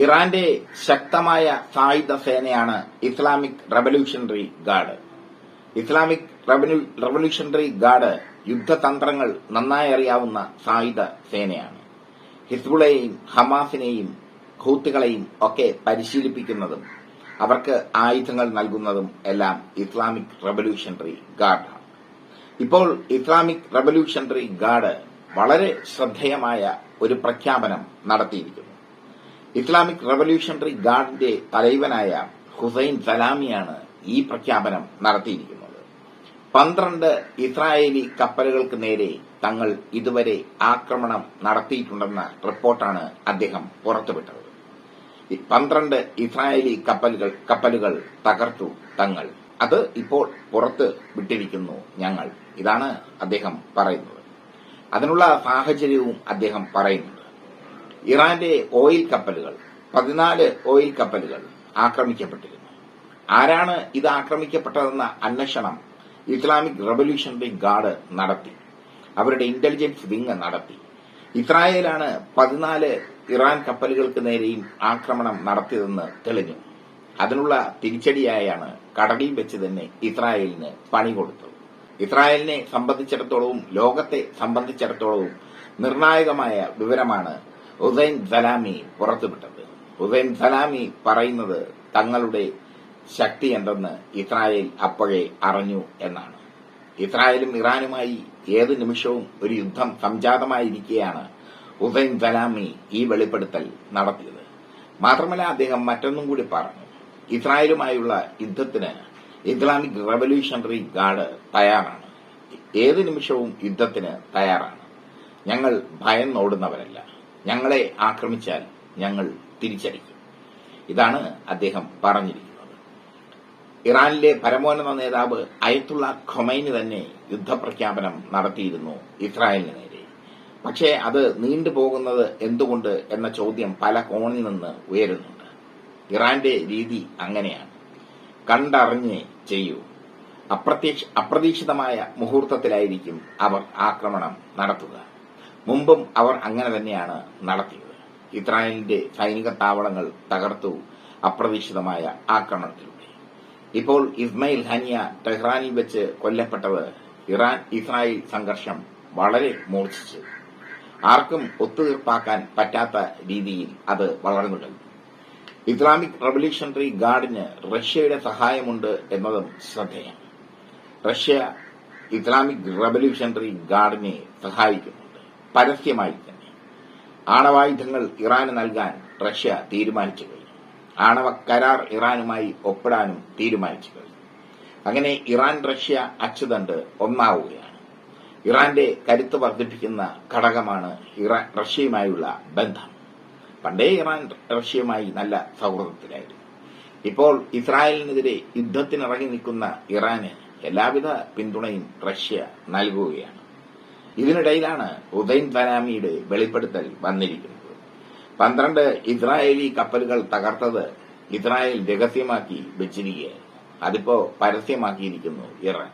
ഇറാന്റെ ശക്തമായ സായുധ സേനയാണ് ഇസ്ലാമിക് റവല്യൂഷണറി ഗാർഡ്. ഇസ്ലാമിക് റവല്യൂ- റവല്യൂഷണറി ഗാർഡ് യുദ്ധതന്ത്രങ്ങൾ നന്നായി അറിയാവുന്ന സായുധ സേനയാണ്. ഹിസ്ബുളെയും ഹമാസിനെയും ഹൂത്തുകളെയും ഒക്കെ പരിശീലിപ്പിക്കുന്നതും അവർക്ക് ആയുധങ്ങൾ നൽകുന്നതും എല്ലാം ഇസ്ലാമിക് റവല്യൂഷണറി ഗാർഡാണ് ഇപ്പോൾ ഇസ്ലാമിക് റവല്യൂഷണറി ഗാർഡ് വളരെ ശ്രദ്ധേയമായ ഒരു പ്രഖ്യാപനം നടത്തിയിരിക്കുന്നു. ഇസ്ലാമിക് റവല്യൂഷണറി ഗാർഡിന്റെ തലൈവനായ ഹുസൈൻ സലാമിയാണ് ഈ പ്രഖ്യാപനം നടത്തിയിരിക്കുന്നത്. പന്ത്രണ്ട് ഇസ്രായേലി കപ്പലുകൾക്ക് നേരെ തങ്ങൾ ഇതുവരെ ആക്രമണം നടത്തിയിട്ടുണ്ടെന്ന റിപ്പോർട്ടാണ് അദ്ദേഹം പുറത്തുവിട്ടത്. പന്ത്രണ്ട് ഇസ്രായേലി കപ്പലുകൾ കപ്പലുകൾ തകർത്തു തങ്ങൾ. അത് ഇപ്പോൾ പുറത്ത് വിട്ടിരിക്കുന്നു ഞങ്ങൾ. ഇതാണ് അദ്ദേഹം പറയുന്നത്. അതിനുള്ള സാഹചര്യവും അദ്ദേഹം പറയുന്നുണ്ട്. ഇറാന്റെ ഓയിൽ കപ്പലുകൾ പതിനാല് ഓയിൽ കപ്പലുകൾ ആക്രമിക്കപ്പെട്ടിരുന്നു. ആരാണ് ഇത് ആക്രമിക്കപ്പെട്ടതെന്ന അന്വേഷണം ഇസ്ലാമിക് റവല്യൂഷണറി ഗാർഡ് നടത്തി. അവരുടെ ഇന്റലിജൻസ് വിങ് നടത്തി. ഇസ്രായേലാണ് പതിനാല് ഇറാൻ കപ്പലുകൾക്ക് നേരെയും ആക്രമണം നടത്തിയതെന്ന് തെളിഞ്ഞു. അതിനുള്ള തിരിച്ചടിയായാണ് കടലിൽ വെച്ച് തന്നെ ഇസ്രായേലിന് പണി കൊടുത്തത്. ഇസ്രായേലിനെ സംബന്ധിച്ചിടത്തോളവും ലോകത്തെ സംബന്ധിച്ചിടത്തോളവും നിർണായകമായ വിവരമാണ് ഹുസൈൻ സലാമി പുറത്തുവിട്ടത്. ഹുസൈൻ സലാമി പറയുന്നത് തങ്ങളുടെ ശക്തി എന്തെന്ന് ഇസ്രായേൽ അപ്പോഴേ അറിഞ്ഞു എന്നാണ്. ഇസ്രായേലും ഇറാനുമായി ഏത് നിമിഷവും ഒരു യുദ്ധം സംജാതമായിരിക്കെയാണ് ഹുസൈൻ സലാമി ഈ വെളിപ്പെടുത്തൽ നടത്തിയത്. മാത്രമല്ല അദ്ദേഹം മറ്റൊന്നും കൂടി പറഞ്ഞു. ഇസ്രായേലുമായുള്ള യുദ്ധത്തിന് ഇസ്ലാമിക് റവല്യൂഷണറി ഗാർഡ് തയ്യാറാണ്. ഏത് നിമിഷവും യുദ്ധത്തിന് തയ്യാറാണ്. ഞങ്ങൾ ഭയന്നോടുന്നവരല്ല. ഞങ്ങളെ ആക്രമിച്ചാൽ ഞങ്ങൾ തിരിച്ചടിക്കും. ഇതാണ് അദ്ദേഹം പറഞ്ഞിരിക്കുന്നത്. ഇറാനിലെ പരമോന്നത നേതാവ് അയത്തുള്ള ഖൊമൈനി തന്നെ യുദ്ധപ്രഖ്യാപനം നടത്തിയിരുന്നു ഇസ്രായേലിന് നേരെ. പക്ഷേ അത് നീണ്ടുപോകുന്നത് എന്തുകൊണ്ട് എന്ന ചോദ്യം പല കോണിൽ നിന്ന് ഉയരുന്നുണ്ട്. ഇറാന്റെ രീതി അങ്ങനെയാണ്. കണ്ടറിഞ്ഞ് ചെയ്യൂ. അപ്രതീക്ഷിതമായ മുഹൂർത്തത്തിലായിരിക്കും അവർ ആക്രമണം നടത്തുക. മുമ്പും അവർ അങ്ങനെ തന്നെയാണ് നടത്തിയത്. ഇസ്രായേലിന്റെ സൈനിക താവളങ്ങൾ തകർത്തു അപ്രതീക്ഷിതമായ ആക്രമണത്തിലൂടെ. ഇപ്പോൾ ഇസ്മയിൽ ഹനിയ ടെഹ്റാനിൽ വെച്ച് കൊല്ലപ്പെട്ടത് ഇറാൻ ഇസ്രായേൽ സംഘർഷം വളരെ മൂർച്ഛിച്ചു. ആർക്കും ഒത്തുതീർപ്പാക്കാൻ പറ്റാത്ത രീതിയിൽ അത് വളർന്നു കഴിഞ്ഞു. ഇസ്ലാമിക് റവല്യൂഷണറി ഗാർഡിന് റഷ്യയുടെ സഹായമുണ്ട് എന്നതും ശ്രദ്ധേയം റഷ്യ ഇസ്ലാമിക് റവല്യൂഷണറി ഗാർഡിനെ സഹായിക്കുന്നുണ്ട് പരസ്യമായി തന്നെ ആണവായുധങ്ങൾ ഇറാന് നൽകാൻ റഷ്യ തീരുമാനിച്ചു കഴിഞ്ഞു. ആണവ കരാർ ഇറാനുമായി ഒപ്പിടാനും തീരുമാനിച്ചു കഴിഞ്ഞു. അങ്ങനെ ഇറാൻ റഷ്യ അച്ചുതണ്ട് ഒന്നാവുകയാണ്. ഇറാന്റെ കരുത്ത് വർദ്ധിപ്പിക്കുന്ന ഘടകമാണ് ഇറാൻ റഷ്യയുമായുള്ള ബന്ധം. പണ്ടേ ഇറാൻ റഷ്യയുമായി നല്ല സൗഹൃദത്തിലായിരുന്നു. ഇപ്പോൾ ഇസ്രായേലിനെതിരെ യുദ്ധത്തിനിറങ്ങി നിൽക്കുന്ന ഇറാന് എല്ലാവിധ പിന്തുണയും റഷ്യ നൽകുകയാണ്. ഇതിനിടയിലാണ് ഉദയൻ സലാമിയുടെ വെളിപ്പെടുത്തൽ വന്നിരിക്കുന്നത്. പന്ത്രണ്ട് ഇസ്രായേലി കപ്പലുകൾ തകർത്തത് ഇസ്രായേൽ രഹസ്യമാക്കി വെച്ചിരിക്കുകയായിരുന്നു അതിപ്പോ പരസ്യമാക്കിയിരിക്കുന്നു ഇറാൻ.